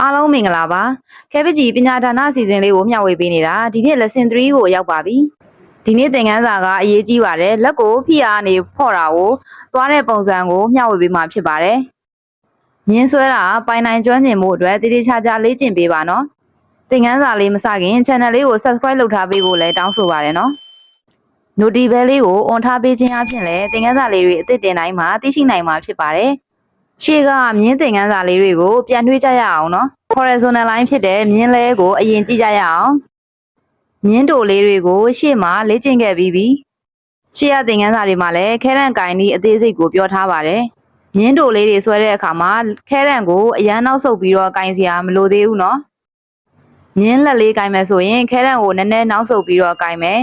အားလုံးမင်္ဂလာပါခဲပကြီးပညာဒါနအစီအစဉ်လေးကိုမျှဝေပေးနေတာဒီနေ့ lesson 3ကိုရောက်ပါပြီဒီနေ့သင်ခန်းစာကအရေးကြီးပါတယ်လက်ကိုဖိအားနေဖော့တာကိုသွားတဲ့ပုံစံကိုမျှဝေပေးမှာဖြစ်ပါတယ်ညင်းဆွဲတာပိုင်နိုင်ကျွမ်းကျင်မှုအတွက်တည်တည်ချာချာလေ့ကျင့်ပေးပါနော်သင်ခန်းစာလေးမစခင် channel လေးကို subscribe လုပ်ထားပေးဖို့လည်းတောင်းဆိုပါတယ်နော် noti bell လေးကို on ထားပေးခြင်းအပြင်လည်းသင်ခန်းစာလေးတွေအသစ်တင်တိုင်းမှာသိရှိနိုင်မှာဖြစ်ပါတယ် ရှေ့ကမြင်းသင်ခန်းစာလေးတွေကိုပြန်နှွှေးကြရအောင်နော် horizontal line ဖြစ်တဲ့မြင်းလဲကိုအရင်ကြည့်ကြရအောင်မြင်းတိုလေးတွေကိုရှေ့မှာလေ့ကျင့်ခဲ့ပြီးပြီရှေ့ရသင်ခန်းစာတွေမှာလည်းခဲရန်ကိုင်းဒီအသေးစိတ်ကိုပြောထားပါတယ်မြင်းတိုလေးတွေဆွဲတဲ့အခါမှာခဲရန်ကိုအရန်နောက်ဆုပ်ပြီးတော့ကိုင်းစရာမလိုသေးဘူးနော်မြင်းလက်လေးကိုင်းမယ်ဆိုရင်ခဲရန်ကိုနည်းနည်းနောက်ဆုပ်ပြီးတော့ကိုင်းမယ်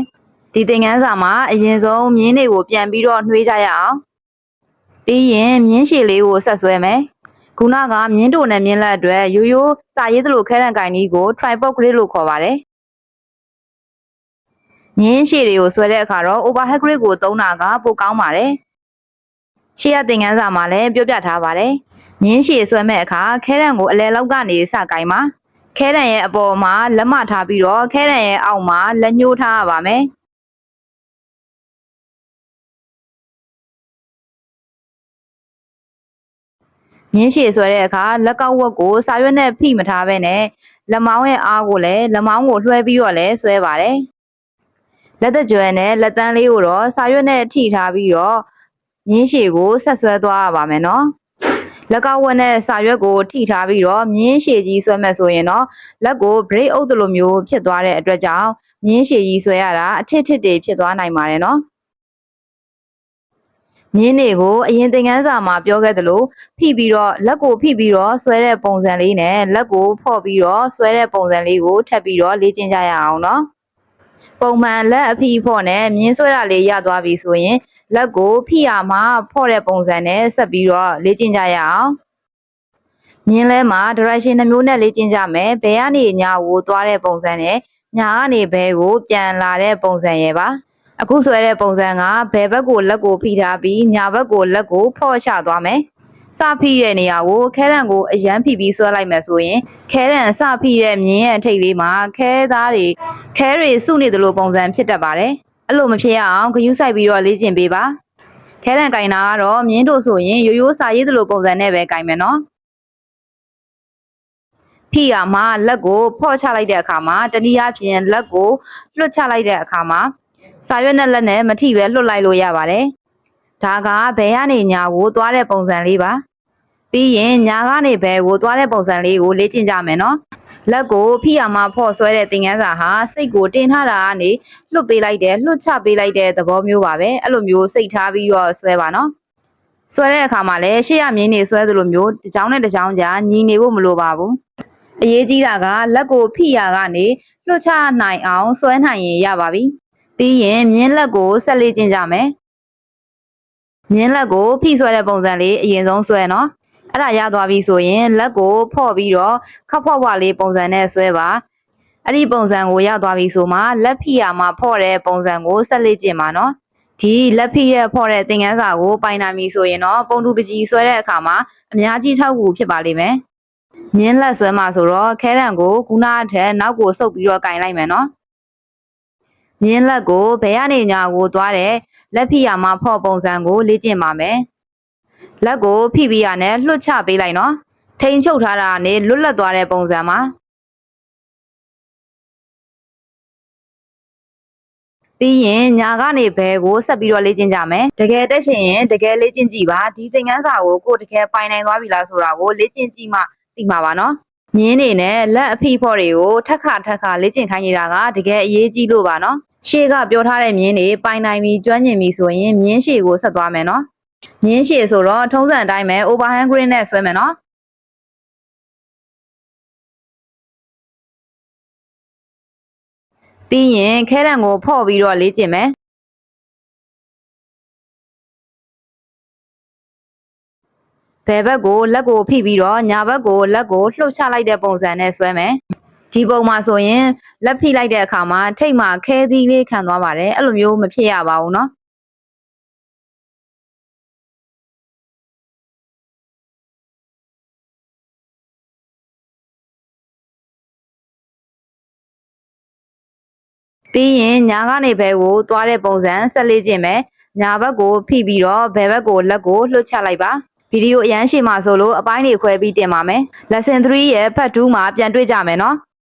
ဒီသင်ခန်းစာမှာအရင်ဆုံးမြင်းတွေကိုပြန်ပြီးတော့နှွှေးကြရအောင် ပြီးရင်မြင်းရှည်လေးကိုဆက်ဆွဲမယ်ခုနကမြင်းတိုနဲ့မြင်းလက်အတွက်ရိုးရိုးစာရေးသလိုခဲရန်ကင်ကြီးကို tripod grid လို့ခေါ်ပါတယ်။မြင်းရှည်တွေကိုဆွဲတဲ့အခါတော့ overhead grid ကိုသုံးတာကပိုကောင်းပါတယ်။ရှေ့ရသင်ခန်းစာမှာလည်းပြောပြထားပါတယ်။မြင်းရှည်ဆွဲမဲ့အခါခဲရန်ကိုအလဲလောက်ကနေစကင်ပါ။ခဲရန်ရဲ့အပေါ်မှာလက်မထားပြီးတော့ခဲရန်ရဲ့အောက်မှာလက်ညှိုးထားရပါမယ်။ မြင်းရှည်ဆွဲတဲ့အခါလက်ကောက်ဝက်ကိုစာရွက်နဲ့ဖိမထားဘဲနဲ့လက်မောင်းရဲ့အားကိုလည်းလက်မောင်းကိုလွှဲပြီးတော့လည်းဆွဲပါတယ်လက်သက်ကြွယ်နဲ့လက်တန်းလေးကိုတော့စာရွက်နဲ့ထိထားပြီးတော့မြင်းရှည်ကိုဆက်ဆွဲသွားရပါမယ်နော်လက်ကောက်ဝက်နဲ့စာရွက်ကိုထိထားပြီးတော့မြင်းရှည်ကြီးဆွဲမဲ့ဆိုရင်တော့လက်ကို break အုပ်သလိုမျိုးဖြစ်သွားတဲ့အတွက်ကြောင့်မြင်းရှည်ကြီးဆွဲရတာအထစ်ထစ်တွေဖြစ်သွားနိုင်ပါတယ်နော် မြင်းတွေကိုအရင်သင်ခန်းစာမှာပြောခဲ့သလိုဖိပြီးတော့လက်ကိုဖိပြီးတော့ဆွဲတဲ့ပုံစံလေးနဲ့လက်ကိုဖော့ပြီးတော့ဆွဲတဲ့ပုံစံလေးကိုထပ်ပြီးတော့လေ့ကျင့်ကြရအောင်နော်ပုံမှန်လက်အဖိဖော့နဲ့မြင်းဆွဲတာလေးရသွားပြီဆိုရင်လက်ကိုဖိရမှာဖော့တဲ့ပုံစံနဲ့ဆက်ပြီးတော့လေ့ကျင့်ကြရအောင်မြင်းလဲမှာ direction နှမျိုးနဲ့လေ့ကျင့်ကြမယ်ဘယ်ကနေညာကိုသွားတဲ့ပုံစံနဲ့ညာကနေဘယ်ကိုပြန်လာတဲ့ပုံစံရဲ့ပါ အခုဆွဲတဲ့ပုံစံကဘယ်ဘက်ကိုလက်ကိုဖိထားပြီးညာဘက်ကိုလက်ကိုဖော့ချသွားမယ်စဖိတဲ့နေရာကိုခဲရန်ကိုအရန်ဖိပြီးဆွဲလိုက်မယ်ဆိုရင်ခဲရန်စဖိတဲ့မြင်းရဲ့ထိပ်လေးမှာခဲသားတွေခဲတွေစုနေသလိုပုံစံဖြစ်တတ်ပါတယ်အဲ့လိုမဖြစ်ရအောင်ဂယုစိုက်ပြီးတော့လေ့ကျင့်ပေးပါခဲရန်ကင်တာကတော့မြင်းတို့ဆိုရင်ရိုးရိုးစာရေးသလိုပုံစံနဲ့ပဲကင်မယ်နော်ဖိရမှာလက်ကိုဖော့ချလိုက်တဲ့အခါမှာတနည်းအားဖြင့်လက်ကိုလွှတ်ချလိုက်တဲ့အခါမှာ စာရွက်နဲ့လက်နဲ့မထိပဲလွတ်လိုက်လို့ရပါတယ်။ဒါကဘယ်ကနေညာကိုသွားတဲ့ပုံစံလေးပါ။ပြီးရင်ညာကနေဘယ်ကိုသွားတဲ့ပုံစံလေးကိုလေ့ကျင့်ကြမယ်နော်။လက်ကိုဖိရမှာဖော့ဆွဲတဲ့သင်ခန်းစာဟာစိတ်ကိုတင်ထားတာကနေလွတ်ပေးလိုက်တယ်လွတ်ချပေးလိုက်တဲ့သဘောမျိုးပါပဲ။အဲ့လိုမျိုးစိတ်ထားပြီးတော့ဆွဲပါနော်။ဆွဲတဲ့အခါမှာလည်းရှေ့ရမြင်းနေဆွဲသလိုမျိုးတစ်ချောင်းနဲ့တစ်ချောင်းကြားညီနေဖို့မလိုပါဘူး။အရေးကြီးတာကလက်ကိုဖိရကနေလွှတ်ချနိုင်အောင်ဆွဲနိုင်ရင်ရပါပြီ။ ပြီးရင်မြင်းလက်ကိုဆက်လေ့ကျင့်ကြမယ်။မြင်းလက်ကိုဖိဆွဲတဲ့ပုံစံလေးအရင်ဆုံးဆွဲနော်။အဲ့ဒါရသွားပြီဆိုရင်လက်ကိုဖော့ပြီးတော့ခပ်ဖွားဖွားလေးပုံစံနဲ့ဆွဲပါ။အဲ့ဒီပုံစံကိုရသွားပြီဆိုမှလက်ဖိရမှာဖော့တဲ့ပုံစံကိုဆက်လေ့ကျင့်ပါနော်။ဒီလက်ဖိရဲ့ဖော့တဲ့သင်ခန်းစာကိုပိုင်နိုင်ပြီဆိုရင်တော့ပုံတူပကြီးဆွဲတဲ့အခါမှာအများကြီးထောက်ကူဖြစ်ပါလိမ့်မယ်။မြင်းလက်ဆွဲမှာဆိုတော့ခဲရန်ကိုခုနအထက်နောက်ကိုဆုပ်ပြီးတော့ကင်လိုက်မယ်နော် မြင်းလက်ကိုဘယ်ကနေညာကိုသွားတဲ့လက်ဖိယာမှာဖော့ပုံစံကိုလေ့ကျင့်ပါမယ်လက်ကိုဖိပြီးရနဲ့လွှတ်ချပေးလိုက်နော်ထိန်ချုပ်ထားတာကနေလွတ်လပ်သွားတဲ့ပုံစံမှာပြီးရင်ညာကနေဘယ်ကိုဆက်ပြီးတော့လေ့ကျင့်ကြမယ်တကယ်တက်ရှင်ရင်တကယ်လေ့ကျင့်ကြည့်ပါဒီသင်ခန်းစာကိုကိုယ်တကယ်ပိုင်နိုင်သွားပြီလားဆိုတာကိုလေ့ကျင့်ကြည့်မှသိမှာပါနော်မြင်းနေနဲ့လက်အဖိဖော့တွေကိုထက်ခါထက်ခါလေ့ကျင့်ခိုင်းနေတာကတကယ်အရေးကြီးလို့ပါနော် ရှေ့ကပြောထားတဲ့မြင်းတွေပိုင်နိုင်ပြီကျွမ်းကျင်ပြီဆိုရင်မြင်းရှည်ကိုဆက်သွားမယ်နော်မြင်းရှည်ဆိုတော့ထုံးစံအတိုင်းပဲ overhand green နဲ့ဆွဲမယ်နော်ပြီးရင်ခဲတံကိုဖော့ပြီးတော့လေ့ကျင့်မယ်ဘယ်ဘက်ကိုလက်ကိုဖိပြီးတော့ညာဘက်ကိုလက်ကိုလှုပ်ချလိုက်တဲ့ပုံစံနဲ့ဆွဲမယ် ဒီပုံမှာဆိုရင်လက်ဖိလိုက်တဲ့အခါမှာထိတ်မှခဲသီးလေးခံသွားပါတယ်အဲ့လိုမျိုးမဖြစ်ရပါဘူးเนาะပြီးရင်ညာကနေဘဲကိုသွားတဲ့ပုံစံဆက်လေးခြင်းပဲညာဘက်ကိုဖိပြီးတော့ဘဲဘက်ကိုလက်ကိုလှုပ်ချလိုက်ပါဗီဒီယိုအရန်ရှည်မှာဆိုလို့အပိုင်းတွေခွဲပြီးတင်ပါမယ် lesson 3ရဲ့ဖတ်2မှာပြန်တွေ့ကြမယ်နော်